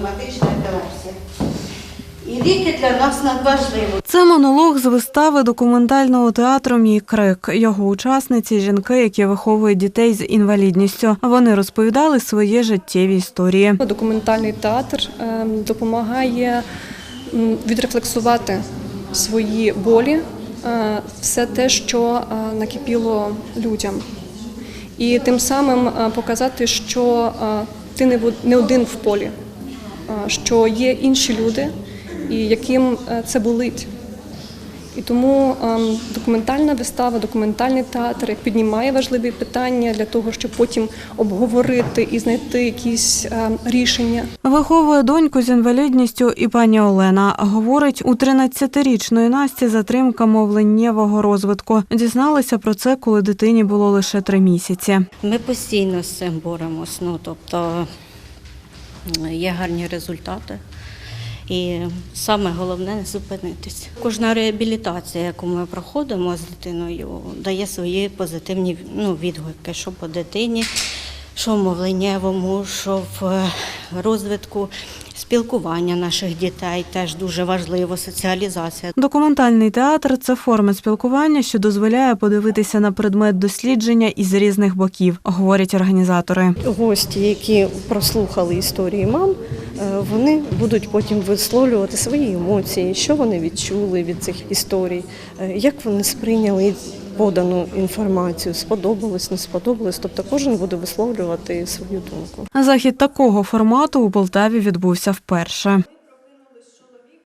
автоматична епілепсія. І ліки для нас надважливі. Це монолог з вистави документального театру Мій крик. Його учасниці жінки, які виховують дітей з інвалідністю. Вони розповідали свої життєві історії. Документальний театр е, допомагає відрефлексувати свої болі, е, все те, що е, накипіло людям, і тим самим показати, що ти не один в полі, що є інші люди, і яким е, це болить. І тому ем, документальна вистава, документальний театр піднімає важливі питання для того, щоб потім обговорити і знайти якісь ем, рішення. Виховує доньку з інвалідністю і пані Олена. Говорить, у 13-річної Насті затримка мовленнєвого розвитку. Дізналися про це, коли дитині було лише три місяці. Ми постійно з цим боремось. Ну, тобто є гарні результати. І саме головне не зупинитись. Кожна реабілітація, яку ми проходимо з дитиною, дає свої позитивні ну, відгуки, що по дитині, що в мовленнєвому, що в е, розвитку спілкування наших дітей теж дуже важливо, соціалізація. Документальний театр це форма спілкування, що дозволяє подивитися на предмет дослідження із різних боків, говорять організатори. гості, які прослухали історії мам, вони будуть потім висловлювати свої емоції, що вони відчули від цих історій, е, як вони сприйняли подану інформацію, сподобалось, не сподобалось. Тобто кожен буде висловлювати свою думку. Захід такого формату у Полтаві відбувся вперше.